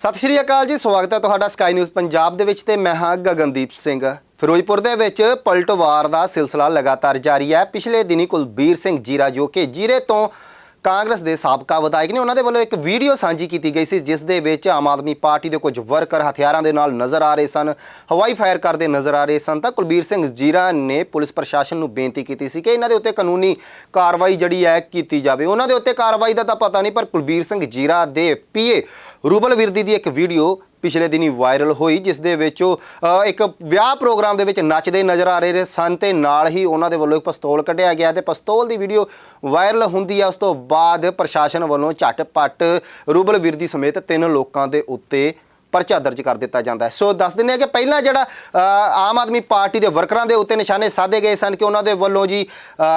ਸਤਿ ਸ਼੍ਰੀ ਅਕਾਲ ਜੀ, ਸਵਾਗਤ ਹੈ ਤੁਹਾਡਾ ਸਕਾਈ ਨਿਊਜ਼ ਪੰਜਾਬ ਦੇ ਵਿੱਚ ਤੇ ਮੈਂ ਹਾਂ ਗਗਨਦੀਪ ਸਿੰਘ। ਫਿਰੋਜ਼ਪੁਰ ਦੇ ਵਿੱਚ ਪਲਟਵਾਰ ਦਾ ਸਿਲਸਿਲਾ ਲਗਾਤਾਰ ਜਾਰੀ ਹੈ। ਪਿਛਲੇ ਦਿਨੀ ਕੁਲਬੀਰ ਸਿੰਘ ਜੀਰਾ ਜੋ ਕਿ ਜੀਰੇ ਤੋਂ ਕਾਂਗਰਸ ਦੇ ਸਾਬਕਾ ਵਿਧਾਇਕ ਨੇ ਉਹਨਾਂ ਦੇ ਵੱਲੋਂ ਇੱਕ ਵੀਡੀਓ ਸਾਂਝੀ ਕੀਤੀ ਗਈ ਸੀ, ਜਿਸ ਦੇ ਵਿੱਚ ਆਮ ਆਦਮੀ ਪਾਰਟੀ ਦੇ ਕੁਝ ਵਰਕਰ ਹਥਿਆਰਾਂ ਦੇ ਨਾਲ ਨਜ਼ਰ ਆ ਰਹੇ ਸਨ, ਹਵਾਈ ਫਾਇਰ ਕਰਦੇ ਨਜ਼ਰ ਆ ਰਹੇ ਸਨ। ਤਾਂ ਕੁਲਬੀਰ ਸਿੰਘ ਜੀਰਾ ਨੇ ਪੁਲਿਸ ਪ੍ਰਸ਼ਾਸਨ ਨੂੰ ਬੇਨਤੀ ਕੀਤੀ ਸੀ ਕਿ ਇਹਨਾਂ ਦੇ ਉੱਤੇ ਕਾਨੂੰਨੀ ਕਾਰਵਾਈ ਜਿਹੜੀ ਹੈ ਕੀਤੀ ਜਾਵੇ। ਉਹਨਾਂ ਦੇ ਉੱਤੇ ਕਾਰਵਾਈ ਦਾ ਤਾਂ ਪਤਾ ਨਹੀਂ, ਪਰ ਕੁਲਬੀਰ ਸਿੰਘ ਜੀਰਾ ਦੇ ਪੀਏ ਰੂਬਲ ਵਿਰਦੀ ਦੀ ਇੱਕ ਵੀਡੀਓ ਪਿਛਲੇ ਦਿਨੀ ਵਾਇਰਲ ਹੋਈ, ਜਿਸ ਦੇ ਵਿੱਚ ਉਹ ਇੱਕ ਵਿਆਹ ਪ੍ਰੋਗਰਾਮ ਦੇ ਵਿੱਚ ਨੱਚਦੇ ਨਜ਼ਰ ਆ ਰਹੇ ਸਨ ਤੇ ਨਾਲ ਹੀ ਉਹਨਾਂ ਦੇ ਵੱਲੋਂ ਇੱਕ ਪਿਸਤੌਲ ਕੱਢਿਆ ਗਿਆ ਤੇ ਪਿਸਤੌਲ ਦੀ ਵੀਡੀਓ ਵਾਇਰਲ ਹੁੰਦੀ ਹੈ ਉਸ ਤੋਂ ਬਾਅਦ ਪ੍ਰਸ਼ਾਸਨ ਵੱਲੋਂ ਝਟਪਟ ਰੂਬਲ ਵਿਰਦੀ ਸਮੇਤ ਤਿੰਨ ਲੋਕਾਂ ਦੇ ਉੱਤੇ ਪਰਚਾ ਦਰਜ ਕਰ ਦਿੱਤਾ ਜਾਂਦਾ ਹੈ। ਸੋ ਦੱਸ ਦਿੰਦੇ ਆ ਕਿ ਪਹਿਲਾਂ ਜਿਹੜਾ ਆਮ ਆਦਮੀ ਪਾਰਟੀ ਦੇ ਵਰਕਰਾਂ ਦੇ ਉੱਤੇ ਨਿਸ਼ਾਨੇ ਸਾਧੇ ਗਏ ਸਨ ਕਿ ਉਹਨਾਂ ਦੇ ਵੱਲੋਂ ਜੀ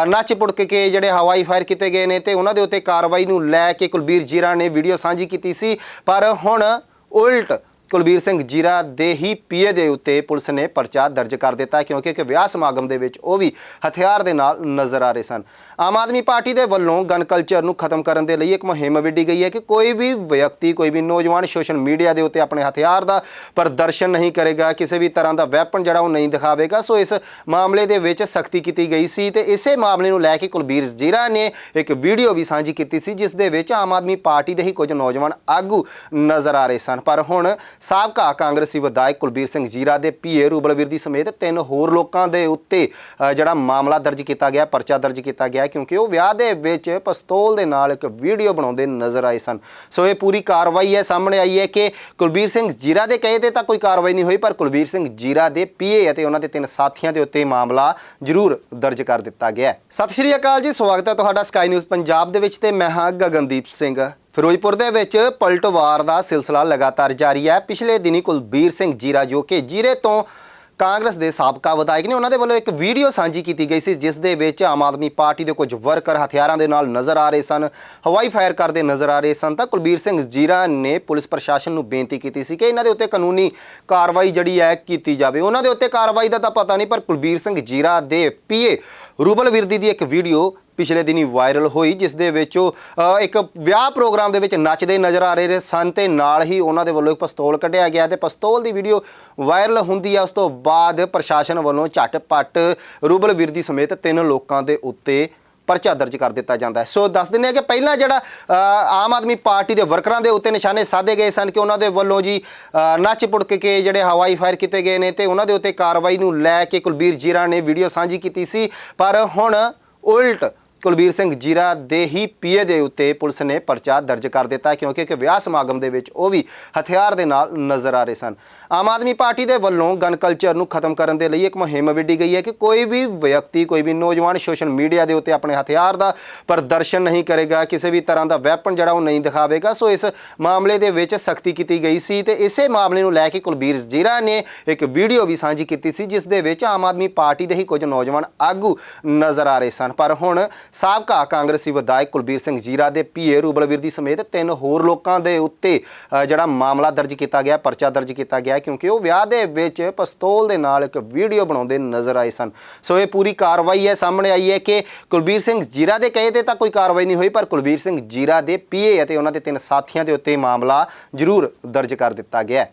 ਨੱਚ ਪੁੜਕ ਕੇ ਜਿਹੜੇ ਹਵਾਈ ਫਾਇਰ ਕੀਤੇ ਗਏ ਨੇ ਤੇ ਉਹਨਾਂ ਦੇ ਉੱਤੇ ਕਾਰਵਾਈ ਨੂੰ ਲੈ ਕੇ ਕੁਲਬੀਰ ਜੀਰਾ ਨੇ ਵੀਡੀਓ ਸਾਂਝੀ ਕੀਤੀ ਸੀ। ਪਰ ਹੁਣ ਉਲਟ ਕੁਲਬੀਰ ਸਿੰਘ ਜੀਰਾ ਦੇ ਹੀ ਪੀਏ ਦੇ ਉੱਤੇ ਪੁਲਿਸ ਨੇ ਪਰਚਾ ਦਰਜ ਕਰ ਦਿੱਤਾ ਕਿਉਂਕਿ ਇੱਕ ਵਿਆਹ ਸਮਾਗਮ ਦੇ ਵਿੱਚ ਉਹ ਵੀ ਹਥਿਆਰ ਦੇ ਨਾਲ ਨਜ਼ਰ ਆ ਰਹੇ ਸਨ। ਆਮ ਆਦਮੀ ਪਾਰਟੀ ਦੇ ਵੱਲੋਂ ਗਨ ਕਲਚਰ ਨੂੰ ਖਤਮ ਕਰਨ ਦੇ ਲਈ ਇੱਕ ਮੁਹਿੰਮ ਵਿੱਢੀ ਗਈ ਹੈ ਕਿ ਕੋਈ ਵੀ ਵਿਅਕਤੀ, ਕੋਈ ਵੀ ਨੌਜਵਾਨ ਸੋਸ਼ਲ ਮੀਡੀਆ ਦੇ ਉੱਤੇ ਆਪਣੇ ਹਥਿਆਰ ਦਾ ਪ੍ਰਦਰਸ਼ਨ ਨਹੀਂ ਕਰੇਗਾ, ਕਿਸੇ ਵੀ ਤਰ੍ਹਾਂ ਦਾ ਵੈਪਨ ਜਿਹੜਾ ਉਹ ਨਹੀਂ ਦਿਖਾਵੇਗਾ, ਸੋ ਇਸ ਮਾਮਲੇ ਦੇ ਵਿੱਚ ਸਖਤੀ ਕੀਤੀ ਗਈ ਸੀ ਤੇ ਇਸੇ ਮਾਮਲੇ ਨੂੰ ਲੈ ਕੇ ਕੁਲਬੀਰ ਜੀਰਾ ਨੇ ਇੱਕ ਵੀਡੀਓ ਵੀ ਸਾਂਝੀ ਕੀਤੀ ਸੀ, ਜਿਸ ਦੇ ਵਿੱਚ ਆਮ ਆਦਮੀ ਪਾਰਟੀ ਦੇ ਹੀ ਕੁਝ ਨੌਜਵਾਨ ਆਗੂ ਨਜ਼ਰ ਆ ਰਹੇ ਸਨ। ਪਰ ਹੁਣ ਸਾਬਕਾ ਕਾਂਗਰਸੀ ਵਿਧਾਇਕ ਕੁਲਬੀਰ ਸਿੰਘ ਜੀਰਾ ਦੇ ਪੀਏ ਰੂਬਲਵੀਰ ਦੀ ਸਮੇਤ ਤਿੰਨ ਹੋਰ ਲੋਕਾਂ ਦੇ ਉੱਤੇ ਜਿਹੜਾ ਮਾਮਲਾ ਦਰਜ ਕੀਤਾ ਗਿਆ, ਪਰਚਾ ਦਰਜ ਕੀਤਾ ਗਿਆ ਕਿਉਂਕਿ ਉਹ ਵਿਆਹ ਦੇ ਵਿੱਚ ਪਿਸਤੌਲ ਦੇ ਨਾਲ ਇੱਕ ਵੀਡੀਓ ਬਣਾਉਂਦੇ ਨਜ਼ਰ ਆਏ ਸਨ। ਸੋ ਇਹ ਪੂਰੀ ਕਾਰਵਾਈ ਹੈ, ਸਾਹਮਣੇ ਆਈ ਹੈ ਕਿ ਕੁਲਬੀਰ ਸਿੰਘ ਜੀਰਾ ਦੇ ਕਹੇ ਤੇ ਤਾਂ ਕੋਈ ਕਾਰਵਾਈ ਨਹੀਂ ਹੋਈ, ਪਰ ਕੁਲਬੀਰ ਸਿੰਘ ਜੀਰਾ ਦੇ ਪੀਏ ਅਤੇ ਉਹਨਾਂ ਦੇ ਤਿੰਨ ਸਾਥੀਆਂ ਦੇ ਉੱਤੇ ਮਾਮਲਾ ਜ਼ਰੂਰ ਦਰਜ ਕਰ ਦਿੱਤਾ ਗਿਆ ਸਤਿ ਸ਼੍ਰੀ ਅਕਾਲ ਜੀ, ਸਵਾਗਤ ਹੈ ਤੁਹਾਡਾ ਸਕਾਈ ਨਿਊਜ਼ ਪੰਜਾਬ ਦੇ ਵਿੱਚ ਤੇ ਮੈਂ ਹਾਂ ਗਗਨਦੀਪ ਸਿੰਘ। ਫਿਰੋਜ਼ਪੁਰ ਦੇ ਵਿੱਚ ਪਲਟਵਾਰ ਦਾ ਸਿਲਸਿਲਾ ਲਗਾਤਾਰ ਜਾਰੀ ਹੈ। ਪਿਛਲੇ ਦਿਨੀ ਕੁਲਬੀਰ ਸਿੰਘ ਜੀਰਾ ਜੋ ਕਿ ਜੀਰੇ ਤੋਂ ਕਾਂਗਰਸ ਦੇ ਸਾਬਕਾ ਵਿਧਾਇਕ ਨੇ, ਉਹਨਾਂ ਦੇ ਵੱਲੋਂ ਇੱਕ ਵੀਡੀਓ ਸਾਂਝੀ ਕੀਤੀ ਗਈ ਸੀ, ਜਿਸ ਦੇ ਵਿੱਚ ਆਮ ਆਦਮੀ ਪਾਰਟੀ ਦੇ ਕੁਝ ਵਰਕਰ ਹਥਿਆਰਾਂ ਦੇ ਨਾਲ ਨਜ਼ਰ ਆ ਰਹੇ ਸਨ, ਹਵਾਈ ਫਾਇਰ ਕਰਦੇ ਨਜ਼ਰ ਆ ਰਹੇ ਸਨ। ਤਾਂ ਕੁਲਬੀਰ ਸਿੰਘ ਜੀਰਾ ਨੇ ਪੁਲਿਸ ਪ੍ਰਸ਼ਾਸਨ ਨੂੰ ਬੇਨਤੀ ਕੀਤੀ ਸੀ ਕਿ ਇਹਨਾਂ ਦੇ ਉੱਤੇ ਕਾਨੂੰਨੀ ਕਾਰਵਾਈ ਜਿਹੜੀ ਹੈ ਕੀਤੀ ਜਾਵੇ। ਉਹਨਾਂ ਦੇ ਉੱਤੇ ਕਾਰਵਾਈ ਦਾ ਤਾਂ ਪਤਾ ਨਹੀਂ, ਪਰ ਕੁਲਬੀਰ ਸਿੰਘ ਜੀਰਾ ਦੇ ਪੀਏ ਰੂਬਲ ਵਿਰਦੀ ਦੀ ਇੱਕ ਵੀਡੀਓ ਪਿਛਲੇ ਦਿਨੀ ਵਾਇਰਲ ਹੋਈ, ਜਿਸ ਦੇ ਵਿੱਚ ਉਹ ਇੱਕ ਵਿਆਹ ਪ੍ਰੋਗਰਾਮ ਦੇ ਵਿੱਚ ਨੱਚਦੇ ਨਜ਼ਰ ਆ ਰਹੇ ਸਨ ਤੇ ਨਾਲ ਹੀ ਉਹਨਾਂ ਦੇ ਵੱਲੋਂ ਇੱਕ ਪਿਸਤੌਲ ਕੱਢਿਆ ਗਿਆ ਤੇ ਪਿਸਤੌਲ ਦੀ ਵੀਡੀਓ ਵਾਇਰਲ ਹੁੰਦੀ ਹੈ ਉਸ ਤੋਂ ਬਾਅਦ ਪ੍ਰਸ਼ਾਸਨ ਵੱਲੋਂ ਝਟਪਟ ਰੂਬਲ ਵਿਰਦੀ ਸਮੇਤ ਤਿੰਨ ਲੋਕਾਂ ਦੇ ਉੱਤੇ ਪਰਚਾ ਦਰਜ ਕਰ ਦਿੱਤਾ ਜਾਂਦਾ ਹੈ। ਸੋ ਦੱਸ ਦਿੰਦੇ ਆ ਕਿ ਪਹਿਲਾਂ ਜਿਹੜਾ ਆਮ ਆਦਮੀ ਪਾਰਟੀ ਦੇ ਵਰਕਰਾਂ ਦੇ ਉੱਤੇ ਨਿਸ਼ਾਨੇ ਸਾਧੇ ਗਏ ਸਨ ਕਿ ਉਹਨਾਂ ਦੇ ਵੱਲੋਂ ਜੀ ਨੱਚ ਪੁੜਕ ਕੇ ਜਿਹੜੇ ਹਵਾਈ ਫਾਇਰ ਕੀਤੇ ਗਏ ਨੇ ਤੇ ਉਹਨਾਂ ਦੇ ਉੱਤੇ ਕਾਰਵਾਈ ਨੂੰ ਲੈ ਕੇ ਕੁਲਬੀਰ ਜੀਰਾ ਨੇ ਵੀਡੀਓ ਸਾਂਝੀ ਕੀਤੀ ਸੀ। ਪਰ ਹੁਣ ਉਲਟ ਕੁਲਬੀਰ ਸਿੰਘ ਜੀਰਾ ਦੇ ਹੀ ਪੀਏ ਦੇ ਉੱਤੇ ਪੁਲਿਸ ਨੇ ਪਰਚਾ ਦਰਜ ਕਰ ਦਿੱਤਾ ਕਿਉਂਕਿ ਇੱਕ ਵਿਆਹ ਸਮਾਗਮ ਦੇ ਵਿੱਚ ਉਹ ਵੀ ਹਥਿਆਰ ਦੇ ਨਾਲ ਨਜ਼ਰ ਆ ਰਹੇ ਸਨ। ਆਮ ਆਦਮੀ ਪਾਰਟੀ ਦੇ ਵੱਲੋਂ ਗਨ ਕਲਚਰ ਨੂੰ ਖਤਮ ਕਰਨ ਦੇ ਲਈ ਇੱਕ ਮੁਹਿੰਮ ਵਿੱਢੀ ਗਈ ਹੈ ਕਿ ਕੋਈ ਵੀ ਵਿਅਕਤੀ, ਕੋਈ ਵੀ ਨੌਜਵਾਨ ਸੋਸ਼ਲ ਮੀਡੀਆ ਦੇ ਉੱਤੇ ਆਪਣੇ ਹਥਿਆਰ ਦਾ ਪ੍ਰਦਰਸ਼ਨ ਨਹੀਂ ਕਰੇਗਾ, ਕਿਸੇ ਵੀ ਤਰ੍ਹਾਂ ਦਾ ਵੈਪਨ ਜਿਹੜਾ ਉਹ ਨਹੀਂ ਦਿਖਾਵੇਗਾ। ਸੋ ਇਸ ਮਾਮਲੇ ਦੇ ਵਿੱਚ ਸਖਤੀ ਕੀਤੀ ਗਈ ਸੀ ਤੇ ਇਸੇ ਮਾਮਲੇ ਨੂੰ ਲੈ ਕੇ ਕੁਲਬੀਰ ਜੀਰਾ ਨੇ ਇੱਕ ਵੀਡੀਓ ਵੀ ਸਾਂਝੀ ਕੀਤੀ ਸੀ, ਜਿਸ ਦੇ ਵਿੱਚ ਆਮ ਆਦਮੀ ਪਾਰਟੀ ਦੇ ਹੀ ਕੁਝ ਨੌਜਵਾਨ ਆਗੂ ਨਜ਼ਰ ਆ ਰਹੇ ਸਨ। ਪਰ ਹੁਣ ਸਾਬਕਾ ਕਾਂਗਰਸੀ ਵਿਧਾਇਕ ਕੁਲਬੀਰ ਸਿੰਘ ਜੀਰਾ ਦੇ ਪੀਏ ਰੂਬਲਵੀਰ ਦੀ ਸਮੇਤ ਤਿੰਨ ਹੋਰ ਲੋਕਾਂ ਦੇ ਉੱਤੇ ਜਿਹੜਾ ਮਾਮਲਾ ਦਰਜ ਕੀਤਾ ਗਿਆ, ਪਰਚਾ ਦਰਜ ਕੀਤਾ ਗਿਆ ਕਿਉਂਕਿ ਉਹ ਵਿਆਹ ਦੇ ਵਿੱਚ ਪਿਸਤੌਲ ਦੇ ਨਾਲ ਇੱਕ ਵੀਡੀਓ ਬਣਾਉਂਦੇ ਨਜ਼ਰ ਆਏ ਸਨ। ਸੋ ਇਹ ਪੂਰੀ ਕਾਰਵਾਈ ਹੈ, ਸਾਹਮਣੇ ਆਈ ਹੈ ਕਿ ਕੁਲਬੀਰ ਸਿੰਘ ਜੀਰਾ ਦੇ ਕਹੇ ਤੇ ਤਾਂ ਕੋਈ ਕਾਰਵਾਈ ਨਹੀਂ ਹੋਈ, ਪਰ ਕੁਲਬੀਰ ਸਿੰਘ ਜੀਰਾ ਦੇ ਪੀਏ ਅਤੇ ਉਹਨਾਂ ਦੇ ਤਿੰਨ ਸਾਥੀਆਂ ਦੇ ਉੱਤੇ ਮਾਮਲਾ ਜ਼ਰੂਰ ਦਰਜ ਕਰ ਦਿੱਤਾ ਗਿਆ ਹੈ।